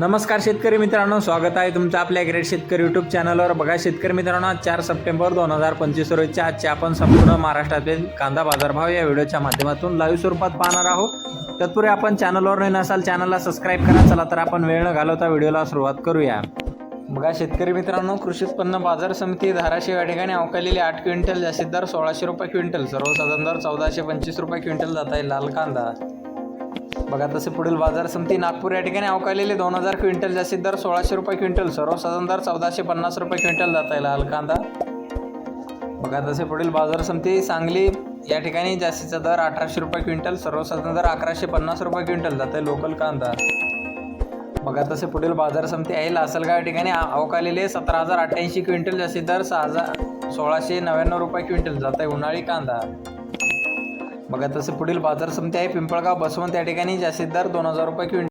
नमस्कार शेतकरी मित्रांनो स्वागत आहे तुमचं आपल्या ग्रेट शेतकरी यूट्यूब चॅनलवर बघा शेतकरी मित्रांनो आज चार सप्टेंबर दोन हजार पंचवीस रोजच्या आजचे आपण संपूर्ण महाराष्ट्रातील कांदा बाजारभाव या व्हिडिओच्या माध्यमातून लाईव्ह स्वरूपात पाहणार आहोत. तत्पूर्वी आपण चॅनलवर नाही नसाल चॅनलला सबस्क्राईब करा. चला तर आपण वेळ न घालवता व्हिडिओला सुरुवात करूया. बघा शेतकरी मित्रांनो कृषी उत्पन्न बाजार समिती धाराशिव या ठिकाणी अवकालेली आठ क्विंटल जास्तीत दर सोळाशे रुपये क्विंटल सर्वसाधारण दर चौदाशे पंचवीस रुपये क्विंटल जात आहे लाल कांदा. बघा तसे पुढील बाजार समिती नागपूर या ठिकाणी अवकालेले दोन हजार क्विंटल जास्तीत दर सोळाशे रुपये क्विंटल. सर्वसाधारण दर चौदाशे पन्नास रुपये क्विंटल जाता येईल लाल कांदा बघा तसे पुढील बाजार समिती सांगली या ठिकाणी जास्तीचा दर अठराशे रुपये क्विंटल सर्वसाधारण दर अकराशे पन्नास रुपये क्विंटल जात आहे लोकल कांदा बघा तसे पुढील बाजार समिती आहे लासलगाव या ठिकाणी अवकालेले सतरा हजार अठ्ठ्याऐंशी क्विंटल जास्तीत दर सहा हजार सोळाशे नव्याण्णव रुपये क्विंटल जात आहे. उन्हाळी कांदा बघा तसं पुढील बाजार समिती आहे. पिंपळगाव बसवंत त्या ठिकाणी जास्तीत दर दोन हजार रुपये क्विंटल